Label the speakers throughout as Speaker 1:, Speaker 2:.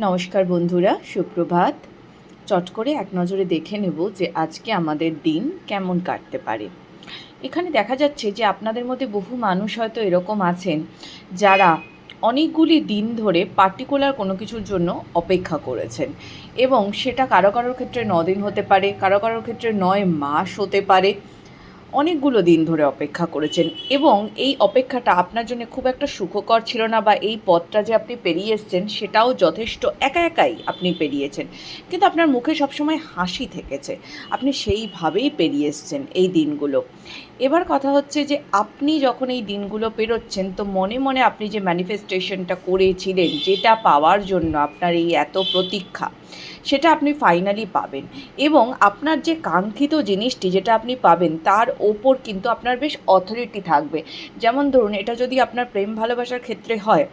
Speaker 1: নমস্কার বন্ধুরা, সুপ্রভাত। চট করে এক নজরে দেখে নেব যে আজকে আমাদের দিন কেমন কাটতে পারে। এখানে দেখা যাচ্ছে যে আপনাদের মধ্যে বহু মানুষ হয়তো এরকম আছেন যারা অনেকগুলি দিন ধরে পার্টিকুলার কোনো কিছুর জন্য অপেক্ষা করেছেন এবং সেটা কারও কারোর ক্ষেত্রে ন দিন হতে পারে, কারও কারোর ক্ষেত্রে নয় মাস হতে পারে। অনেকগুলো দিন ধরে অপেক্ষা করেছেন এবং এই অপেক্ষাটা আপনার জন্য খুব একটা সুখকর ছিল না বা এই পথটা যে আপনি পেরিয়ে এসছেন সেটাও যথেষ্ট একা একাই আপনি পেরিয়েছেন। কিন্তু আপনার মুখে সবসময় হাসি থেকেছে। আপনি সেইভাবেই পেরিয়ে এসছেন এই দিনগুলো। এবার কথা হচ্ছে যে আপনি যখন এই দিনগুলো পেরোচ্ছেন তো মনে মনে আপনি যে ম্যানিফেস্টেশনটা করেছিলেন যেটা পাওয়ার জন্য আপনার এই এত প্রতীক্ষা, সেটা আপনি ফাইনালি পাবেন এবং আপনার যে কাঙ্ক্ষিত জিনিসটি যেটা আপনি পাবেন তার ওপর কিন্তু আপনার বেশ অথরিটি থাকবে। যেমন ধরুন, এটা যদি আপনার প্রেম ভালোবাসার ক্ষেত্রে হয়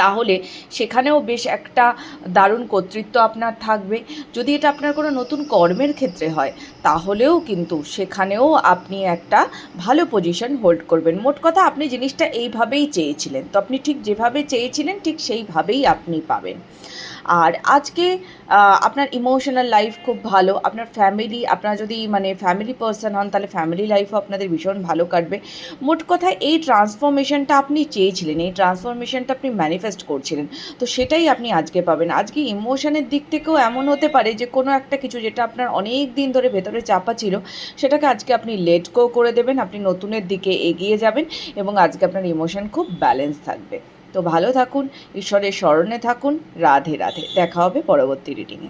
Speaker 1: তাহলে সেখানেও বেশ একটা দারুণ কর্তৃত্ব আপনার থাকবে। যদি এটা আপনার কোনো নতুন কর্মের ক্ষেত্রে হয়, তাহলেও কিন্তু সেখানেও আপনি একটা ভালো পজিশন হোল্ড করবেন। মোট কথা আপনি জিনিসটা এইভাবেই চেয়েছিলেন। তো আপনি ঠিক যেভাবে চেয়েছিলেন, ঠিক সেইভাবেই আপনি পাবেন। আর আজকে আপনার ইমোশনাল লাইফ খুব ভালো। আপনার ফ্যামিলি আপনারা যদি মানে ফ্যামিলি পার্সন হন, তাহলে ফ্যামিলি লাইফও আপনাদের ভীষণ ভালো কাটবে। মোট কথা এই ট্রান্সফরমেশনটা আপনি চেয়েছিলেন, এই ট্রান্সফরমেশনটা আপনি ম্যানিফেস্ট করছিলেন। তো সেটাই আপনি আজকে পাবেন। আজকে ইমোশনের দিক থেকেও এমন হতে পারে যে, কোনো একটা কিছু যেটা আপনার অনেক দিন ধরে ভেতরে চাপা ছিল, সেটাকে আজকে আপনি লেট কো করে দেবেন, আপনি নতুনের দিকে এগিয়ে যাবেন এবং আজকে আপনার ইমোশন খুব ব্যালেন্স থাকবে। তো ভালো থাকুন, ঈশ্বরের স্মরণে থাকুন, রাধে রাধে। দেখা হবে পরবর্তী রিডিংয়ে